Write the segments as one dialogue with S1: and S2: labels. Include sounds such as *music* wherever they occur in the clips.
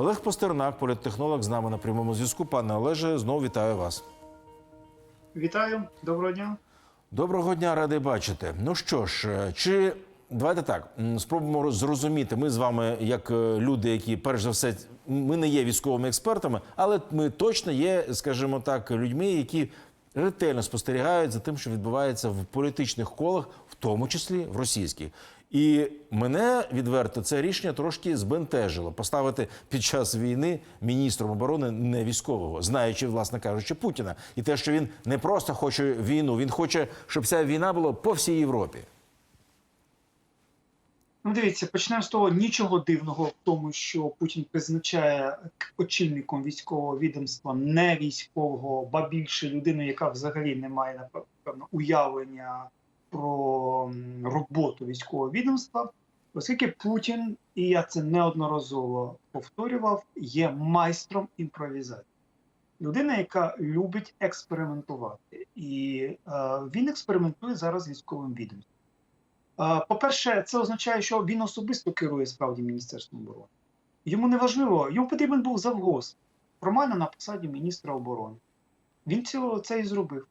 S1: Олег Постернак, політтехнолог, з нами на прямому зв'язку. Пане Олеже, знову вітаю вас.
S2: Вітаю, доброго дня.
S1: Доброго дня, радий бачити. Ну що ж, е, чи давайте так спробуємо зрозуміти. Ми з вами, як е, люди, які перш за все, ми не є військовими експертами, але ми точно є, скажімо так, людьми, які ретельно спостерігають за тим, що відбувається в політичних колах, в тому числі в російських. І мене відверто це рішення трошки збентежило поставити під час війни міністром оборони не військового, знаючи, власне кажучи, Путіна, і те, що він не просто хоче війну, він хоче, щоб ця війна була по всій Європі.
S2: Ну, дивіться, почнемо з того нічого дивного в тому, що Путін призначає очільником військового відомства не військового, ба більше людину, яка взагалі не має напевно уявлення про роботу військового відомства, оскільки Путін, і я це неодноразово повторював, є майстром імпровізації. Людина, яка любить експериментувати, і е, він експериментує зараз військовим відомством. Е, По-перше, це означає, що він особисто керує справді Міністерством оборони. Йому не важливо, йому потрібен був завгоз, формально на посаді міністра оборони. Він цього це і зробив.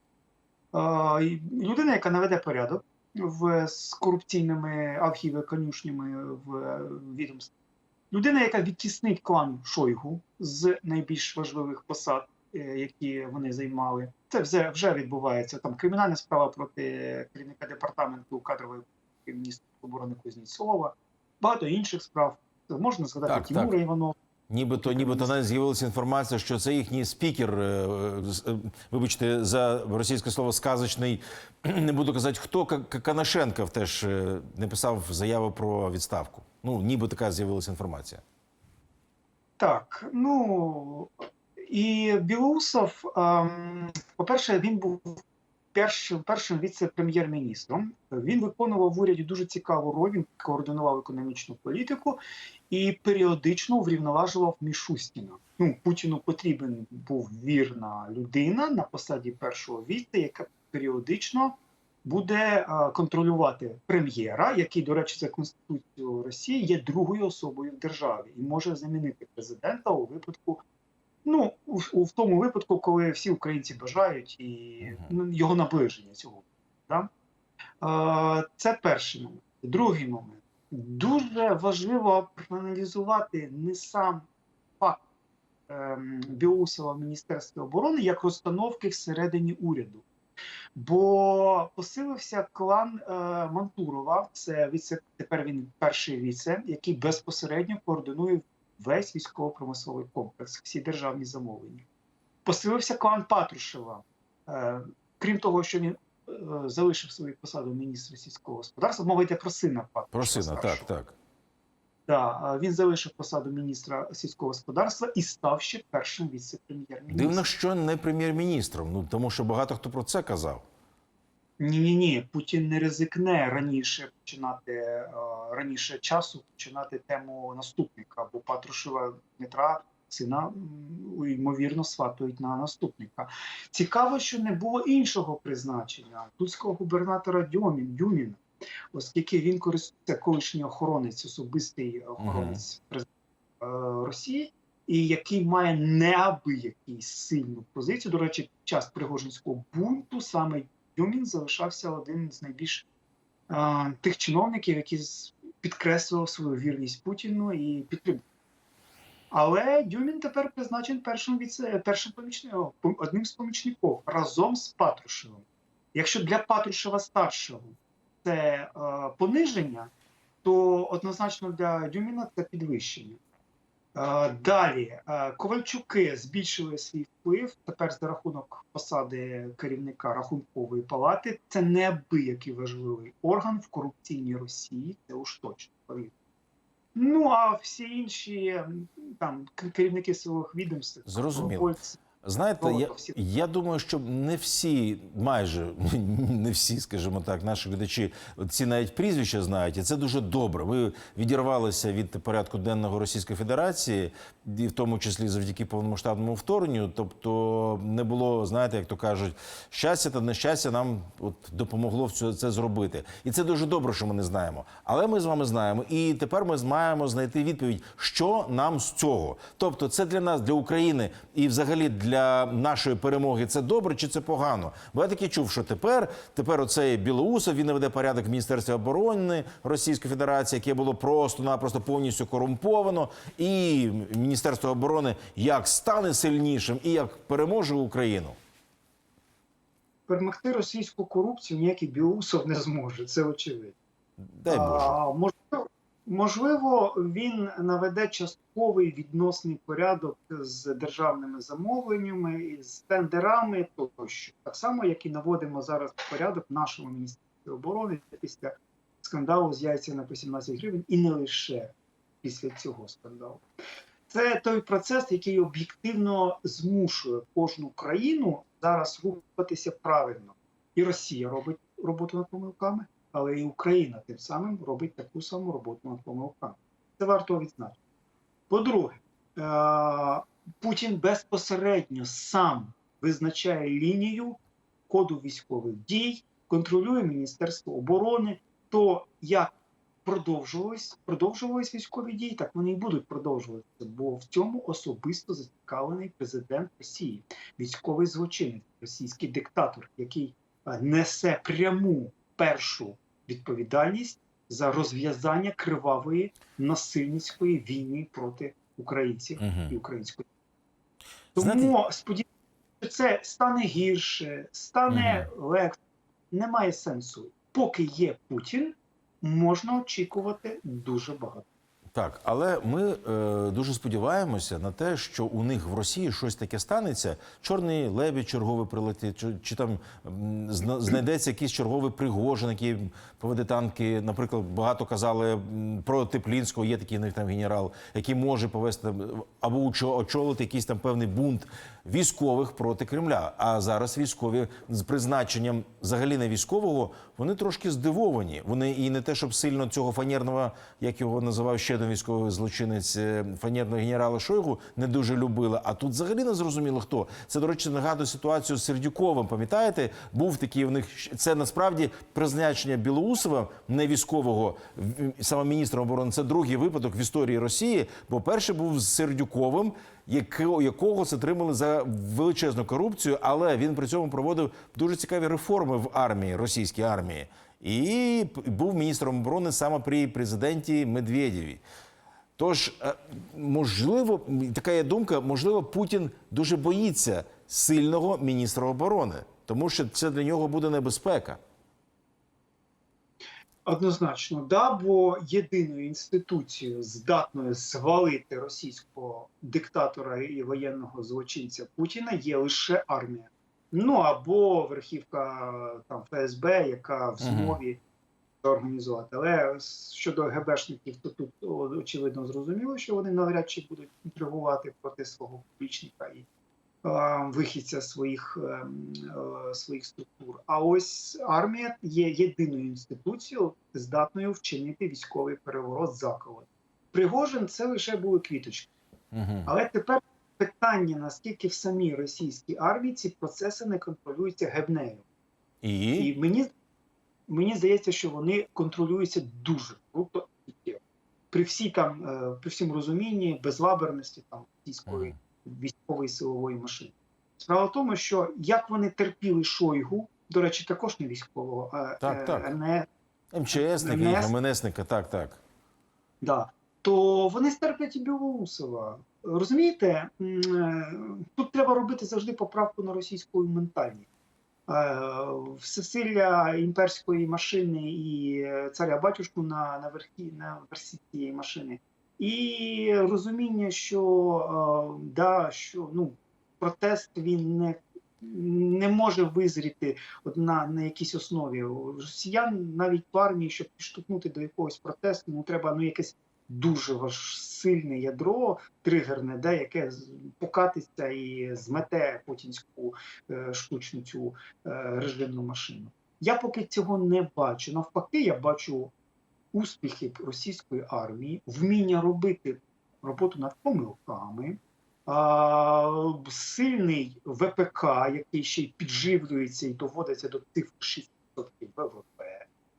S2: Людина, яка наведе порядок в, з корупційними архіви конюшнями в е, відомстві. Людина, яка відтіснить клан Шойгу з найбільш важливих посад, е, які вони займали. Це вже, вже відбувається. Там кримінальна справа проти керівника департаменту кадрової міністра оборони Кузнєцова, багато інших справ. Можна згадати
S1: Так,
S2: Тимура
S1: так.
S2: Іванова.
S1: Нібито, нібито навіть з'явилася інформація, що це їхній спікер, е, е, вибачте, за російське слово сказочний, *clears throat* не буду казати, хто Ка- Ка- Канашенков теж е, написав заяву про відставку. Ну, ніби така з'явилася інформація.
S2: Так, ну і Білоусов, ем, по-перше, він був першим, першим віце-прем'єр-міністром. Він виконував в уряді дуже цікаву роль, він координував економічну політику і періодично врівноважував Мішустіна. Ну, Путіну потрібен був вірна людина на посаді першого віце, яка періодично буде е, контролювати прем'єра, який, до речі, за конституцією Росії є другою особою в державі і може замінити президента у випадку. Ну, у, у в тому випадку, коли всі українці бажають і ну, його наближення цього. Да? Е, це перший момент. Другий момент. Дуже важливо проаналізувати не сам факт ем, Білоусова в Міністерстві оборони як розстановки всередині уряду. Бо посилився клан е, Мантурова, це віце, тепер він перший віце, який безпосередньо координує весь військово-промисловий комплекс, всі державні замовлення. Посилився клан Патрушева. Е, крім того, що він е, залишив свою посаду міністра сільського господарства, мова йде про сина Патрушева.
S1: Про сина, так,
S2: старшого.
S1: так.
S2: Да, він залишив посаду міністра сільського господарства і став ще першим віце-прем'єр-міністром.
S1: Дивно, що не прем'єр-міністром. Ну тому що багато хто про це казав.
S2: Ні, ні, ні, Путін не ризикне раніше починати е, раніше часу починати тему наступника, бо Патрушева Дмитра сина ймовірно сватують на наступника. Цікаво, що не було іншого призначення тульського губернатора Дьомін, Дюміна, оскільки він користується колишній охоронець, особистий охоронець е, Росії. І який має неабиякий сильну позицію. До речі, під час Пригожинського бунту саме Дюмін залишався один з найбільш а, тих чиновників, які підкреслював свою вірність Путіну і підтримку. Але Дюмін тепер призначений першим віце, першим помічником, одним з помічників разом з Патрушевим. Якщо для Патрушева старшого це е, пониження, то однозначно для Дюміна це підвищення. Е, Далі е, Ковальчуки збільшили свій вплив тепер за рахунок посади керівника рахункової палати. Це неабиякий важливий орган в корупційній Росії. Це уж точно повірте. Ну а всі інші там керівники силових відомств,
S1: Зрозуміло. Знаєте, я, я думаю, що не всі, майже *laughs* не всі, скажімо так, наші глядачі ці навіть прізвища знають, і це дуже добре. Ви відірвалися від порядку денного Російської Федерації, і в тому числі завдяки повномасштабному вторгненню. Тобто не було, знаєте, як то кажуть, щастя та нещастя нам от допомогло це зробити. І це дуже добре, що ми не знаємо. Але ми з вами знаємо, і тепер ми маємо знайти відповідь, що нам з цього. Тобто, це для нас, для України і взагалі для нашої перемоги це добре чи це погано? Бо я таки чув, що тепер, тепер оцей Білоусов, він наведе порядок в Міністерстві оборони Російської Федерації, яке було просто-напросто повністю корумповано, і Міністерство оборони як стане сильнішим і як переможе Україну.
S2: Перемогти російську корупцію ніякий Білоусов не зможе, це очевидно.
S1: Дай Боже.
S2: А, можливо, можливо, він наведе частковий відносний порядок з державними замовленнями, і з тендерами тощо. Так само, як і наводимо зараз порядок нашому міністерстві оборони після скандалу з яйцями по 17 гривень, і не лише після цього скандалу. Це той процес, який об'єктивно змушує кожну країну зараз рухатися правильно. І Росія робить роботу над помилками, але і Україна тим самим робить таку саму роботу над помилками. Це варто відзначити. По-друге, е, Путін безпосередньо сам визначає лінію коду військових дій, контролює Міністерство оборони, то як продовжувались, продовжувались військові дії, так вони і будуть продовжуватися, бо в цьому особисто зацікавлений президент Росії, військовий злочинець, російський диктатор, який е, несе пряму першу відповідальність за розв'язання кривавої насильницької війни проти українців
S1: Мгм.
S2: і української. Тому сподіваюся, що це стане гірше, стане легше. Немає сенсу. Поки є Путін, можна очікувати дуже багато.
S1: Так, але ми е, дуже сподіваємося на те, що у них в Росії щось таке станеться. Чорний лебідь черговий прилетить, чи, чи там зна- знайдеться якийсь черговий пригожин, який поведе танки. Наприклад, багато казали про Теплінського, є такий них там генерал, який може повести або очолити якийсь там певний бунт військових проти Кремля. А зараз військові з призначенням взагалі не військового, вони трошки здивовані. Вони і не те, щоб сильно цього фанерного, як його називав ще один військовий злочинець е, фанерного генерала Шойгу, не дуже любили. А тут взагалі не зрозуміло хто. Це, до речі, нагадує ситуацію з Сердюковим. Пам'ятаєте, був такий у них це насправді призначення Білоусова, не військового саме міністром оборони. Це другий випадок в історії Росії. Бо перший був з Сердюковим, якого затримали за величезну корупцію, але він при цьому проводив дуже цікаві реформи в армії, російській армії, і був міністром оборони саме при президенті Медведєві. Тож, е, можливо, така є думка, можливо, Путін дуже боїться сильного міністра оборони, тому що це для нього буде небезпека.
S2: Однозначно, да, бо єдиною інституцією, здатною свалити російського диктатора і воєнного злочинця Путіна, є лише армія. Ну або верхівка там ФСБ, яка в змові це організувати. Але щодо ГБшників, то тут очевидно зрозуміло, що вони навряд чи будуть інтригувати проти свого публічника і е, вихідця своїх, е, е, своїх структур. А ось армія є єдиною інституцією, здатною вчинити військовий переворот заколот. Пригожин це лише були квіточки. Але тепер питання, наскільки в самій російській армії ці процеси не контролюються гебнею.
S1: І,
S2: І мені, мені здається, що вони контролюються дуже круто при всій там, е, при всім розумінні, безлаберності там російської військової силової машини. Справа в тому, що як вони терпіли Шойгу, до речі, також не військового, а
S1: Так,
S2: е,
S1: так.
S2: не
S1: МЧСника. МНСника, так, так.
S2: Да. То вони стерплять і Білоусова. Розумієте, е, тут треба робити завжди поправку на російську ментальність. Е, Всесилля імперської машини і е, царя батюшку на, на, верхі, на версі цієї машини. І розуміння, що, да, що ну, протест він не, не може визріти от на, на якійсь основі. Росіян навіть в армії, щоб підштовхнути до якогось протесту, ну треба ну якесь дуже важ сильне ядро, тригерне, да, яке покатиться і змете путінську е, штучну цю е, режимну машину. Я поки цього не бачу. Навпаки, я бачу успіхи російської армії, вміння робити роботу над помилками. Сильний ВПК, який ще й підживлюється і доводиться до цифр 6% ВВП,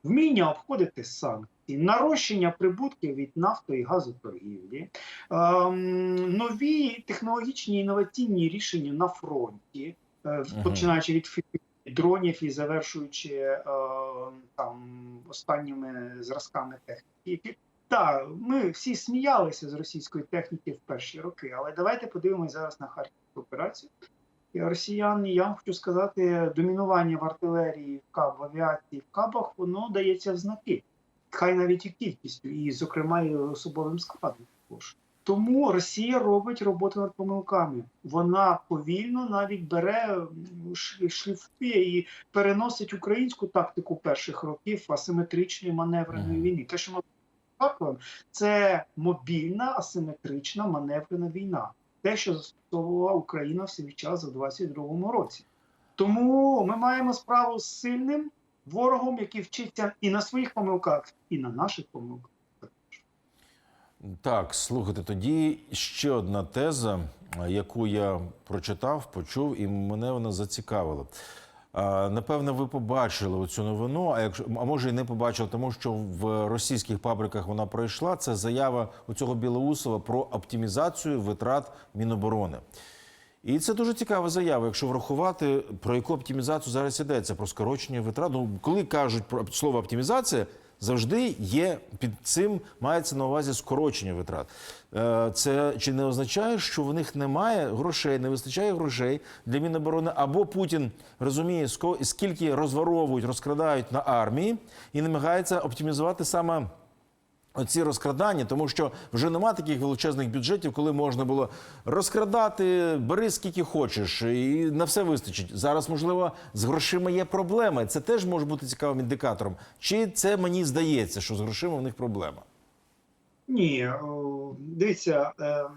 S2: вміння обходити санкції, нарощення прибутків від нафто і газоторгівлі, ем, нові технологічні інноваційні рішення на фронті, е, починаючи від дронів і завершуючи е, там останніми зразками техніки. Так, ми всі сміялися з російської техніки в перші роки, але давайте подивимося зараз на харківську операцію. І росіян, я вам хочу сказати, домінування в артилерії, в каб, в авіації, в кабах, воно дається в знаки. Хай навіть і кількістю, і, зокрема, і особовим складом також. Тому Росія робить роботу над помилками. Вона повільно навіть бере, шліфує і переносить українську тактику перших років асиметричної маневреної війни. Те, що ми Харковом, це мобільна асиметрична маневрена війна. Те, що застосовувала Україна в свій час у 22-му році. Тому ми маємо справу з сильним ворогом, який вчиться і на своїх помилках, і на наших помилках.
S1: Так, слухайте, тоді ще одна теза, яку я прочитав, почув, і мене вона зацікавила. Напевно, ви побачили цю новину, а якщо а може і не побачили, тому що в російських пабліках вона пройшла. Це заява у цього Білоусова про оптимізацію витрат Міноборони. І це дуже цікава заява, якщо врахувати, про яку оптимізацію зараз йдеться, про скорочення витрат. Ну, коли кажуть про слово оптимізація, завжди є під цим мається на увазі скорочення витрат. Е, Це чи не означає, що в них немає грошей, не вистачає грошей для Міноборони, або Путін розуміє, скільки розворовують, розкрадають на армії, і намагається оптимізувати саме. Оці розкрадання, тому що вже нема таких величезних бюджетів, коли можна було розкрадати, бери скільки хочеш, і на все вистачить. Зараз, можливо, з грошима є проблеми. Це теж може бути цікавим індикатором. Чи це мені здається, що з грошима в них проблема?
S2: Ні, дивіться, ем,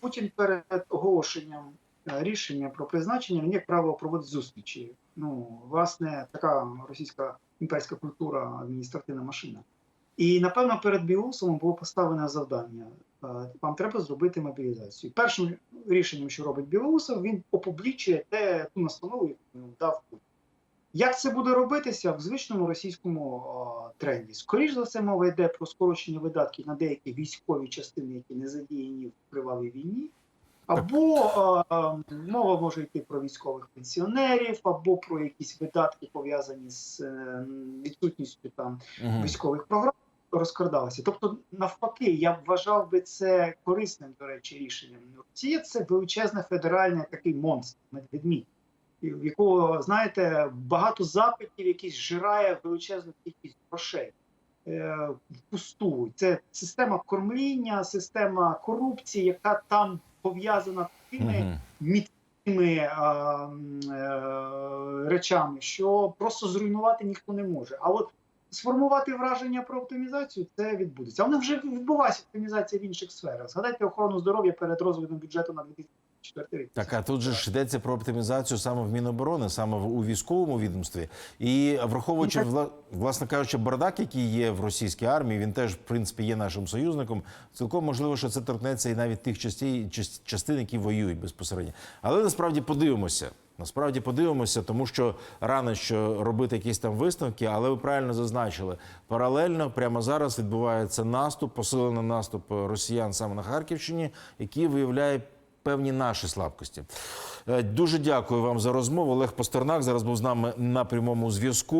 S2: Путін перед оголошенням е, рішення про призначення він, як правило, проводить зустрічі. Ну, власне, така російська імперська культура, адміністративна машина. І напевно перед Білоусом було поставлене завдання. е, Вам треба зробити мобілізацію. Першим рішенням, що робить Білоусов, він опублічує те ту настанову, яку дав Путін. Як це буде робитися в звичному російському о, тренді? Скоріше за все, мова йде про скорочення видатків на деякі військові частини, які не задіяні в кривавій війні. Або е, мова може йти про військових пенсіонерів, або про якісь видатки пов'язані з е, відсутністю там військових програм розкрадалися. Тобто, навпаки, я б вважав би це корисним, до речі, рішенням. Росія це величезний федеральний такий монстр, ведмідь, в якого, знаєте, багато запитів, якийсь жирає величезну кількість грошей. е, Впусту. Це система кормління, система корупції, яка там пов'язана з тими
S1: Мгм.
S2: міцними а, м, е, речами, що просто зруйнувати ніхто не може. А от сформувати враження про оптимізацію це відбудеться. Вона вже відбулася оптимізація в інших сферах. Згадайте охорону здоров'я перед розвитом бюджету на 2004 рік.
S1: Так, а тут же ж йдеться про оптимізацію саме в Міноборони, саме в- у військовому відомстві. І враховуючи, вла- власне кажучи, бардак, який є в російській армії, він теж, в принципі, є нашим союзником. Цілком можливо, що це торкнеться і навіть тих частей, част- частин, які воюють безпосередньо. Але насправді подивимося. Насправді подивимося, тому що рано що робити якісь там висновки, але ви правильно зазначили. Паралельно прямо зараз відбувається наступ, посилений наступ росіян саме на Харківщині, який виявляє певні наші слабкості. Е, Дуже дякую вам за розмову. Олег Пастернак зараз був з нами на прямому зв'язку.